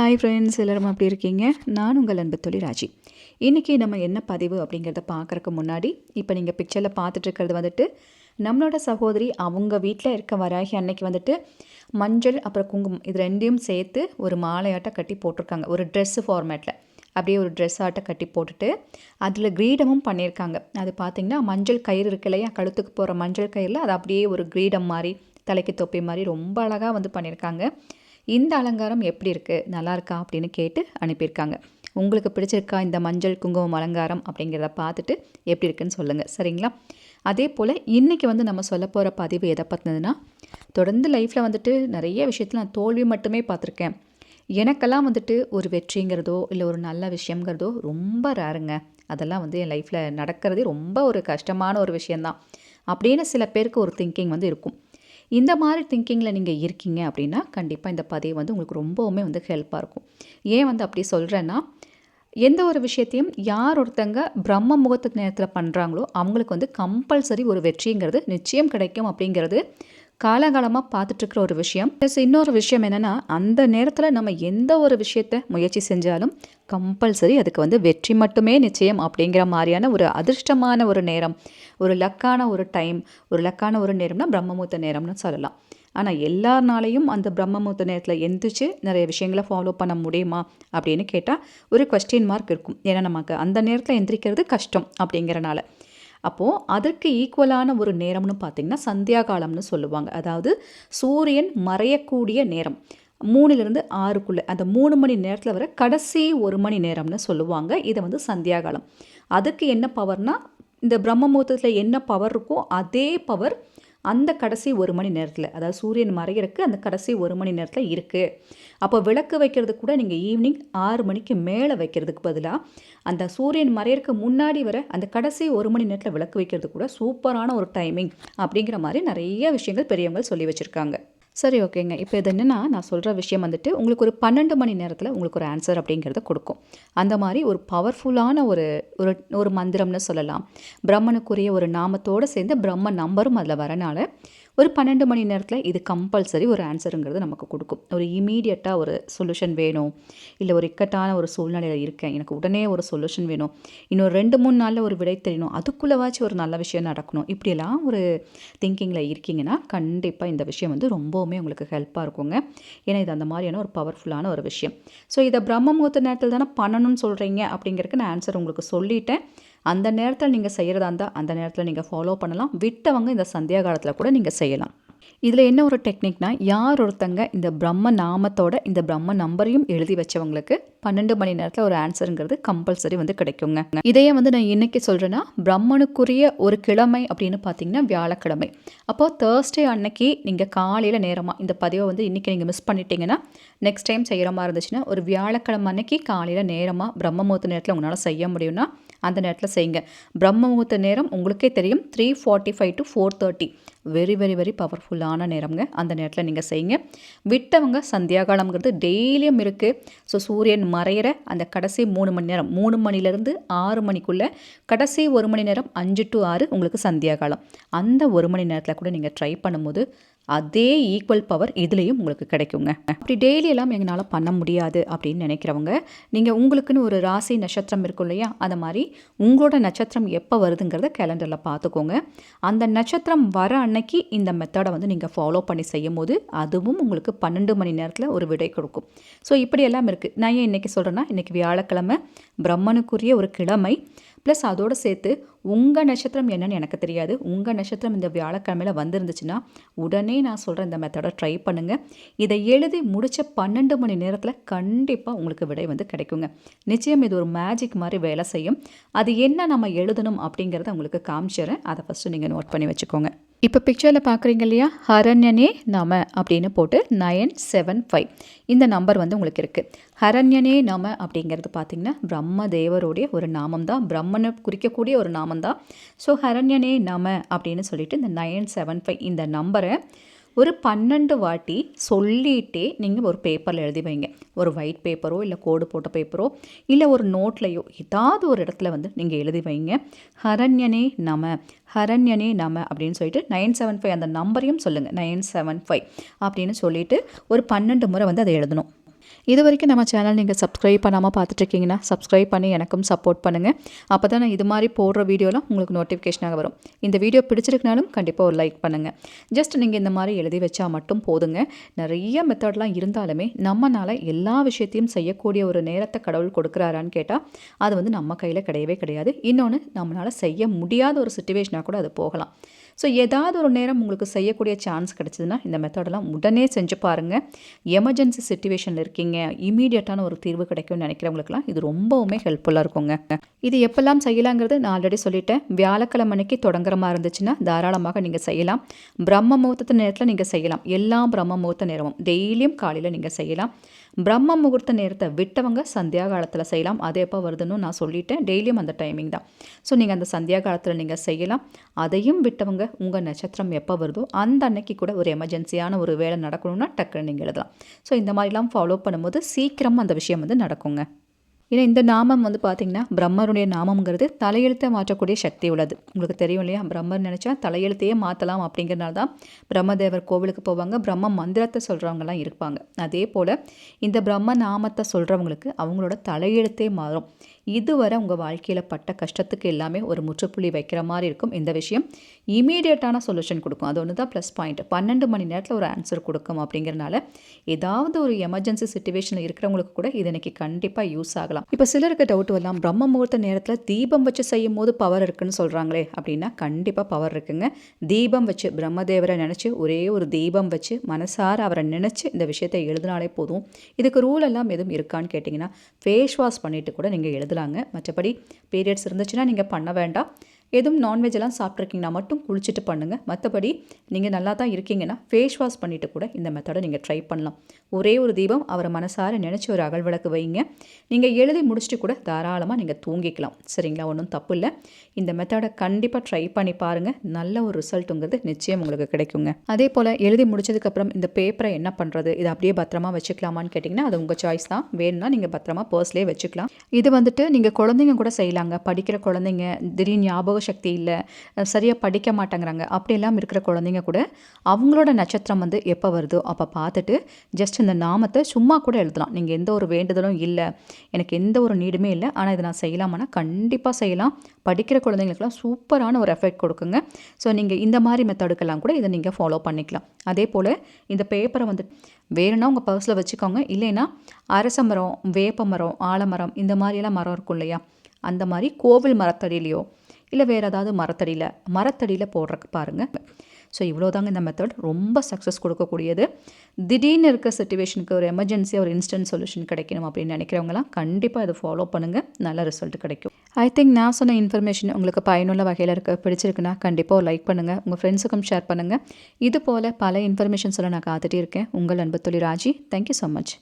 Hi friends எல்லோரும் அப்படி இருக்கீங்க? நான் உங்கள் அன்பு தொழில் ராஜி. இன்றைக்கி நம்ம என்ன பதிவு அப்படிங்கிறத பார்க்குறக்கு முன்னாடி இப்போ நீங்கள் பிக்சரில் பார்த்துட்ருக்கிறது வந்துட்டு நம்மளோட சகோதரி அவங்க வீட்டில் இருக்க வராகி அன்னைக்கு வந்துட்டு மஞ்சள் அப்புறம் குங்குமம் இது ரெண்டையும் சேர்த்து ஒரு மாலையாட்டம் கட்டி போட்டிருக்காங்க. ஒரு ட்ரெஸ்ஸு ஃபார்மேட்டில் அப்படியே ஒரு ட்ரெஸ் ஆட்டை கட்டி போட்டுட்டு அதில் கிரீடமும் பண்ணியிருக்காங்க. அது பார்த்திங்கன்னா மஞ்சள் கயிறு இருக்கு இல்லையா? கழுத்துக்கு போகிற மஞ்சள் கயிறில் அது அப்படியே ஒரு கிரீடம் மாதிரி தலைக்கு தொப்பி மாதிரி ரொம்ப அழகாக வந்து பண்ணியிருக்காங்க. இந்த அலங்காரம் எப்படி இருக்குது நல்லா இருக்கா? அப்படின்னு கேட்டு அனுப்பியிருக்காங்க. உங்களுக்கு பிடிச்சிருக்கா இந்த மஞ்சள் குங்குமம் அலங்காரம் அப்படிங்கிறத பார்த்துட்டு எப்படி இருக்குன்னு சொல்லுங்கள் சரிங்களா? அதே போல் இன்றைக்கி வந்து நம்ம சொல்ல போகிற பதிவு எதை பற்றினதுன்னா தொடர்ந்து லைஃப்பில் வந்துட்டு நிறைய விஷயத்தில் நான் தோல்வி மட்டுமே பார்த்துருக்கேன். எனக்கெல்லாம் வந்துட்டு ஒரு வெற்றிங்கிறதோ இல்லை ஒரு நல்ல விஷயங்கிறதோ ரொம்ப ரேருங்க அதெல்லாம் வந்து என் லைஃப்பில் நடக்கிறதே ரொம்ப ஒரு கஷ்டமான ஒரு விஷயந்தான் அப்படின்னு சில பேருக்கு ஒரு திங்கிங் வந்து இருக்கும். இந்த மாதிரி திங்கிங்கில் நீங்கள் இருக்கீங்க அப்படின்னா கண்டிப்பாக இந்த பதிவு வந்து உங்களுக்கு ரொம்பவுமே வந்து ஹெல்ப்பாக இருக்கும். ஏன் வந்து அப்படி சொல்கிறேன்னா எந்த ஒரு விஷயத்தையும் யார் ஒருத்தங்க பிரம்ம முகூர்த்த நேரத்தில் பண்ணுறாங்களோ அவங்களுக்கு வந்து கம்பல்சரி ஒரு வெற்றிங்கிறது நிச்சயம் கிடைக்கும் அப்படிங்கிறது காலகாலமாக பார்த்துட்ருக்குற ஒரு விஷயம். ப்ளஸ் இன்னொரு விஷயம் என்னென்னா அந்த நேரத்தில் நம்ம எந்த ஒரு விஷயத்த முயற்சி செஞ்சாலும் கம்பல்சரி அதுக்கு வந்து வெற்றி மட்டுமே நிச்சயம் அப்படிங்கிற மாதிரியான ஒரு அதிர்ஷ்டமான ஒரு நேரம் ஒரு லக்கான ஒரு டைம் ஒரு லக்கான ஒரு நேரம்னா பிரம்மமுத்த நேரம்னு சொல்லலாம். ஆனால் எல்லாருனாலையும் அந்த பிரம்மமுத்த நேரத்தில் எந்திரிச்சு நிறைய விஷயங்களை ஃபாலோ பண்ண முடியுமா அப்படின்னு கேட்டால் ஒரு கொஸ்டின் மார்க் இருக்கும். ஏன்னா நமக்கு அந்த நேரத்தில் எந்திரிக்கிறது கஷ்டம் அப்படிங்கிறனால. அப்போது அதற்கு ஈக்குவலான ஒரு நேரம்னு பார்த்திங்கன்னா சந்தியா காலம்னு சொல்லுவாங்க. அதாவது சூரியன் மறையக்கூடிய நேரம். மூணுலேருந்து ஆறுக்குள்ளே அந்த மூணு மணி நேரத்தில் வர கடைசி ஒரு மணி நேரம்னு சொல்லுவாங்க. இதை வந்து சந்தியாகாலம். அதுக்கு என்ன பவர்னால் இந்த பிரம்ம முகூர்த்தத்தில் என்ன பவர் இருக்கோ அதே பவர் அந்த கடைசி ஒரு மணி நேரத்தில் அதாவது சூரியன் மறைகிறதுக்கு அந்த கடைசி ஒரு மணி நேரத்தில் இருக்குது அப்போ விளக்கு வைக்கிறது கூட நீங்கள் ஈவினிங் ஆறு மணிக்கு மேலே வைக்கிறதுக்கு பதிலாக அந்த சூரியன் மறையிறதுக்கு முன்னாடி வர அந்த கடைசி ஒரு மணி நேரத்தில் விளக்கு வைக்கிறது கூட சூப்பரான ஒரு டைமிங் அப்படிங்கிற மாதிரி நிறைய விஷயங்கள் பெரியவங்க சொல்லி வச்சுருக்காங்க. சரி ஓகேங்க. இப்போ இது என்னென்னா நான் சொல்கிற விஷயம் வந்துட்டு உங்களுக்கு ஒரு பன்னெண்டு மணி நேரத்தில் உங்களுக்கு ஒரு ஆன்சர் அப்படிங்கிறத கொடுக்கும். அந்த மாதிரி ஒரு பவர்ஃபுல்லான ஒரு ஒரு ஒரு மந்திரம்னு சொல்லலாம். பிரம்மனுக்குரிய ஒரு நாமத்தோடு சேர்ந்து பிரம்ம நம்பரும் அதில் வரனால ஒரு பன்னெண்டு மணி நேரத்தில் இது கம்பல்சரி ஒரு ஆன்சருங்கிறது நமக்கு கொடுக்கும். ஒரு இமீடியட்டாக ஒரு சொல்யூஷன் வேணும். இல்லை ஒரு இக்கட்டான ஒரு சூழ்நிலையில் இருக்கேன். எனக்கு உடனே ஒரு சொல்யூஷன் வேணும். இன்னொரு ரெண்டு மூணு நாளில் ஒரு விடை தெரியணும். அதுக்குள்ளவாச்சும் ஒரு நல்ல விஷயம் நடக்கணும். இப்படியெல்லாம் ஒரு திங்கிங்கில் இருக்கீங்கன்னா கண்டிப்பாக இந்த விஷயம் வந்து ரொம்பவுமே உங்களுக்கு ஹெல்ப்பாக இருக்குங்க. ஏன்னா இது அந்த மாதிரியான ஒரு பவர்ஃபுல்லான ஒரு விஷயம். ஸோ இதை பிரம்ம முகூர்த்த நேரத்தில் தானே பண்ணணும்னு சொல்கிறீங்க அப்படிங்கிறதுக்கு நான் ஆன்சர் உங்களுக்கு சொல்லிட்டேன். அந்த நேரத்தில் நீங்கள் செய்கிறதா இருந்தால் அந்த நேரத்தில் நீங்கள் ஃபாலோ பண்ணலாம். விட்டவங்க இந்த சந்தியா காலத்தில் கூட நீங்கள் செய்யலாம். இதில் என்ன ஒரு டெக்னிக்னா யார் ஒருத்தங்க இந்த பிரம்ம நாமத்தோட இந்த பிரம்ம நம்பரையும் எழுதி வச்சவங்களுக்கு பன்னெண்டு மணி நேரத்தில் ஒரு ஆன்சருங்கிறது கம்பல்சரி வந்து கிடைக்குங்க. இதையே வந்து நான் இன்னைக்கு சொல்கிறேன்னா பிரம்மனுக்குரிய ஒரு கிழமை அப்படின்னு பார்த்தீங்கன்னா வியாழக்கிழமை. அப்போது தேர்ஸ்டே அன்னைக்கு நீங்கள் காலையில் நேரமாக இந்த பதிவை வந்து இன்றைக்கி நீங்கள் மிஸ் பண்ணிட்டீங்கன்னா நெக்ஸ்ட் டைம் செய்கிற மாதிரி இருந்துச்சுன்னா ஒரு வியாழக்கிழமை அன்னைக்கு காலையில் நேரமாக பிரம்ம முகூர்த்த நேரத்தில் உங்களால் செய்ய முடியும்னா அந்த நேரத்தில் செய்யுங்க. பிரம்ம முகூர்த்த நேரம் உங்களுக்கே தெரியும். Three forty five to four thirty very very very பவர்ஃபுல்லான நேரம்ங்க. அந்த நேரத்தில் நீங்கள் செய்யுங்க. விட்டவங்க சந்தியாகாலம்ங்கிறது டெய்லியும் இருக்குது ஸோ சூரியன் மறையிற அந்த கடைசி மூணு மணி நேரம். மூணு மணிலேருந்து ஆறு மணிக்குள்ளே கடைசி ஒரு மணி நேரம் அஞ்சு டு ஆறு உங்களுக்கு சந்தியாகாலம். அந்த ஒரு மணி நேரத்தில் கூட நீங்கள் ட்ரை பண்ணும்போது அதே ஈக்குவல் பவர் இதுலேயும் உங்களுக்கு கிடைக்குங்க. அப்படி டெய்லி எல்லாம் எங்களால் பண்ண முடியாது அப்படின்னு நினைக்கிறவங்க நீங்கள் உங்களுக்குன்னு ஒரு ராசி நட்சத்திரம் இருக்கும் இல்லையா அந்த மாதிரி உங்களோட நட்சத்திரம் எப்போ வருதுங்கிறத கேலண்டரில் பார்த்துக்கோங்க அந்த நட்சத்திரம் வர அன்னைக்கு இந்த மெத்தடை வந்து நீங்கள் ஃபாலோ பண்ணி செய்யும் போது அதுவும் உங்களுக்கு பன்னெண்டு மணி நேரத்தில் ஒரு விடை கொடுக்கும். ஸோ இப்படியெல்லாம் இருக்குது நான் ஏன் இன்றைக்கி சொல்கிறேன்னா இன்றைக்கி வியாழக்கிழமை பிரம்மனுக்குரிய ஒரு கிழமை. ப்ளஸ் அதோடு சேர்த்து உங்கள் நட்சத்திரம் என்னன்னு எனக்கு தெரியாது. உங்கள் நட்சத்திரம் இந்த வியாழக்கிழமையில் வந்திருந்துச்சுன்னா உடனே நான் சொல்கிற இந்த மெத்தடை ட்ரை பண்ணுங்கள் இதை எழுதி முடித்த பன்னெண்டு மணி நேரத்தில் கண்டிப்பாக உங்களுக்கு விடை வந்து கிடைக்குங்க. நிச்சயம் இது ஒரு மேஜிக் மாதிரி வேலை செய்யும். அது என்ன நம்ம எழுதணும் அப்படிங்கிறத உங்களுக்கு காமிச்சிடுறேன். அதை ஃபஸ்ட்டு நீங்கள் நோட் பண்ணி வச்சுக்கோங்க. இப்போ பிக்சரில் பார்க்குறீங்க இல்லையா? ஹரண்யனே நம அப்படின்னு போட்டு நயன் செவன் ஃபைவ் இந்த நம்பர் வந்து உங்களுக்கு இருக்குது ஹரண்யனே நம அப்படிங்கிறது பார்த்திங்கன்னா பிரம்ம தேவருடைய ஒரு நாமம் தான் பிரம்மனை குறிக்கக்கூடிய ஒரு நாமம் தான் ஸோ ஹரண்யனே நம அப்படின்னு சொல்லிட்டு இந்த நயன் செவன் ஃபைவ் இந்த நம்பரை ஒரு பன்னெண்டு வாட்டி சொல்லிகிட்டே நீங்கள் ஒரு பேப்பரில் எழுதி வைங்க. ஒரு ஒயிட் பேப்பரோ இல்லை கோடு போட்ட பேப்பரோ இல்லை ஒரு நோட்லையோ ஏதாவது ஒரு இடத்துல வந்து நீங்கள் எழுதி வைங்க. ஹரண்யனே நம ஹரண்யனே நம அப்படின்னு சொல்லிட்டு நைன் செவன் ஃபைவ் அந்த நம்பரையும் சொல்லுங்கள் நைன் செவன் ஃபைவ் அப்படின்னு சொல்லிட்டு ஒரு பன்னெண்டு முறை வந்து அதை எழுதணும். இது வரைக்கும் நம்ம சேனல் நீங்கள் சப்ஸ்கிரைப் பண்ணாமல் பார்த்துட்ருக்கீங்கன்னா சப்ஸ்கிரைப் பண்ணி எனக்கும் சப்போர்ட் பண்ணுங்கள் அப்போ தான் நான் இது மாதிரி போடுற வீடியோலாம் உங்களுக்கு நோட்டிஃபிகேஷனாக வரும். இந்த வீடியோ பிடிச்சிருக்கனாலும் கண்டிப்பாக ஒரு லைக் பண்ணுங்கள் ஜஸ்ட் நீங்கள் இந்த மாதிரி எழுதி வச்சா மட்டும் போதுங்க. நிறைய மெத்தட்லாம் இருந்தாலுமே நம்மனால் எல்லா விஷயத்தையும் செய்யக்கூடிய ஒரு நேரத்தை கடவுள் கொடுக்குறாரான்னு கேட்டால் அது வந்து நம்ம கையில் கிடையவே கிடையாது. இன்னொன்று நம்மளால் செய்ய முடியாத ஒரு சுச்சுவேஷனாக கூட அது போகலாம். ஸோ ஏதாவது ஒரு நேரம் உங்களுக்கு செய்யக்கூடிய சான்ஸ் கிடச்சிதுன்னா இந்த மெத்தடெல்லாம் உடனே செஞ்சு பாருங்கள் எமர்ஜென்சி சுச்சுவேஷனில் இருக்கீங்க இமீடியட்டான ஒரு தீர்வு கிடைக்கும்னு நினைக்கிறவங்களுக்குலாம் இது ரொம்பவுமே ஹெல்ப்ஃபுல்லாக இருக்குங்க. இது எப்பெல்லாம் செய்யலாங்கிறது நான் ஆல்ரெடி சொல்லிட்டேன். வியாழக்கிழமை அன்னைக்கு தொடங்குற மாதிரி இருந்துச்சுன்னா தாராளமாக நீங்கள் செய்யலாம். பிரம்ம முகூர்த்த நேரத்தில் நீங்கள் செய்யலாம். எல்லா பிரம்ம முகூர்த்த நேரமும். டெய்லியும் காலையில் நீங்கள் செய்யலாம். பிரம்ம முகூர்த்த நேரத்தை விட்டவங்க சந்தியா காலத்தில் செய்யலாம். அது எப்போ வருதுன்னு நான் சொல்லிட்டேன். டெய்லியும் அந்த டைமிங் தான். ஸோ நீங்கள் அந்த சந்தியா காலத்தில் நீங்கள் செய்யலாம். அதையும் விட்டவங்க உங்கள் நட்சத்திரம் எப்போ வருதோ அந்த அன்னைக்கு கூட ஒரு எமர்ஜென்சியான ஒரு வேலை நடக்கணும்னா டக்குன்னு நீங்கள் எழுதலாம். ஸோ இந்த மாதிரிலாம் ஃபாலோ பண்ணும்போது சீக்கிரம் அந்த விஷயம் வந்து நடக்குங்க. ஏன்னா இந்த நாமம் வந்து பார்த்திங்கன்னா பிரம்மருடைய நாமங்கிறது தலையெழுத்தை மாற்றக்கூடிய சக்தி உள்ளது. உங்களுக்கு தெரியும் இல்லையா? பிரம்மர் நினச்சா தலையெழுத்தையே மாற்றலாம் அப்படிங்கிறனால தான் பிரம்மதேவர் கோவிலுக்கு போவாங்க பிரம்ம மந்திரத்தை சொல்கிறவங்கலாம் இருப்பாங்க. அதே போல் இந்த பிரம்ம நாமத்தை சொல்கிறவங்களுக்கு அவங்களோட தலையெழுத்தே மாறும். இதுவரை உங்கள் வாழ்க்கையில் பட்ட கஷ்டத்துக்கு எல்லாமே ஒரு முற்றுப்புள்ளி வைக்கிற மாதிரி இருக்கும். இந்த விஷயம் இமீடியட்டான சொல்யூஷன் கொடுக்கும். அது ஒன்று தான் ப்ளஸ் பாயிண்ட் பன்னெண்டு மணி நேரத்தில் ஒரு ஆன்சர் கொடுக்கும் அப்படிங்கிறனால ஏதாவது ஒரு எமர்ஜென்சி சுச்சுவேஷனில் இருக்கிறவங்களுக்கு கூட இது இன்னைக்கு கண்டிப்பாக யூஸ் ஆகலாம். இப்போ சிலருக்கு டவுட் வரலாம். பிரம்ம முகூர்த்த நேரத்தில் தீபம் வச்சு செய்யும் போது பவர் இருக்குன்னு சொல்கிறாங்களே அப்படின்னா கண்டிப்பாக பவர் இருக்குங்க. தீபம் வச்சு பிரம்மதேவரை நினச்சி ஒரே ஒரு தீபம் வச்சு மனசார அவரை நினச்சி இந்த விஷயத்தை எழுதினாலே போதும். இதுக்கு ரூல் எல்லாம் எதுவும் இருக்கான்னு கேட்டிங்கன்னா ஃபேஸ் வாஷ் பண்ணிவிட்டு கூட நீங்கள் எழுதலாம். எழுதலாங்க மற்றபடி பீரியட்ஸ் இருந்துச்சுன்னா நீங்கள் பண்ண வேண்டாம். எதுவும் நான்வெஜ் எல்லாம் சாப்பிட்ருக்கீங்கன்னா மட்டும் குளிச்சுட்டு பண்ணுங்கள் மற்றபடி நீங்கள் நல்லா தான் இருக்கீங்கன்னா ஃபேஸ் வாஷ் பண்ணிவிட்டு கூட இந்த மெத்தடை நீங்கள் ட்ரை பண்ணலாம். ஒரே ஒரு தீபம் அவரை மனசார நினச்சி ஒரு அகல் விளக்கு வைங்க. நீங்கள் எழுதி முடிச்சுட்டு கூட தாராளமாக நீங்கள் தூங்கிக்கலாம். சரிங்களா? ஒன்றும் தப்பு இல்லை. இந்த மெத்தடை கண்டிப்பாக ட்ரை பண்ணி பாருங்கள் நல்ல ஒரு ரிசல்ட்டுங்கிறது நிச்சயம் உங்களுக்கு கிடைக்குங்க. அதே போல் எழுதி முடிச்சதுக்கப்புறம் இந்த பேப்பரை என்ன பண்ணுறது இதை அப்படியே பத்திரமா வச்சுக்கலாமான்னு கேட்டிங்கன்னா அது உங்கள் சாய்ஸ் தான். வேணும்னா நீங்கள் பத்திரமா பர்ஸ்லேயே வச்சுக்கலாம். இது வந்துட்டு நீங்கள் குழந்தைங்க கூட செய்யலாங்க. படிக்கிற குழந்தைங்க திடீர்னு ஞாபகம் சக்தி இல்லை சரியாக படிக்க மாட்டேங்கிறாங்க. அப்படியெல்லாம் இருக்கிற குழந்தைங்க கூட அவங்களோட நட்சத்திரம் வந்து எப்போ வருதோ அப்போ பார்த்துட்டு ஜஸ்ட் இந்த நாமத்தை சும்மா கூட எழுதலாம். நீங்கள் எந்த ஒரு வேண்டுதலும் இல்லை எனக்கு எந்த ஒரு நீடுமே இல்லை ஆனால் இதை நான் செய்யலாமான்னா கண்டிப்பாக செய்யலாம். படிக்கிற குழந்தைங்களுக்குலாம் சூப்பரான ஒரு எஃபெக்ட் கொடுக்குங்க. ஸோ நீங்கள் இந்த மாதிரி மெத்தடுக்கெல்லாம் கூட இதை நீங்கள் ஃபாலோ பண்ணிக்கலாம். அதே போல் இந்த பேப்பரை வந்து வேணும்னா உங்கள் பர்ஸில் வச்சுக்கோங்க. இல்லைன்னா அரச மரம் வேப்ப மரம் ஆலமரம் இந்த மாதிரியெல்லாம் மரம் இருக்கும் இல்லையா? அந்த மாதிரி கோவில் மரத்தடியிலையோ இல்லை வேறு ஏதாவது மரத்தடியில் மரத்தடியில் போடுறக்கு பாருங்கள் ஸோ இவ்வளோதாங்க இந்த மெத்தட் ரொம்ப சக்ஸஸ் கொடுக்கக்கூடியது. திடீர்னு இருக்க சுச்சுவேஷனுக்கு ஒரு எமர்ஜென்சியாக ஒரு இன்ஸ்டன்ட் சொல்யூஷன் கிடைக்கணும் அப்படின்னு நினைக்கிறவங்களாம் கண்டிப்பாக இதை ஃபாலோ பண்ணுங்கள் நல்ல ரிசல்ட் கிடைக்கும். ஐ திங்க் நான் சொன்ன இன்ஃபர்மேஷன் உங்களுக்கு பயனுள்ள வகையில் இருக்க பிடிச்சிருக்குன்னா கண்டிப்பாக ஒரு லைக் பண்ணுங்கள் உங்கள் ஃப்ரெண்ட்ஸுக்கும் ஷேர் பண்ணுங்கள் இது போல் பல இன்ஃபர்மேஷன்ஸ் நான் காத்துட்டே இருக்கேன். உங்கள் அன்பு தொழில் ராஜி. Thank you so much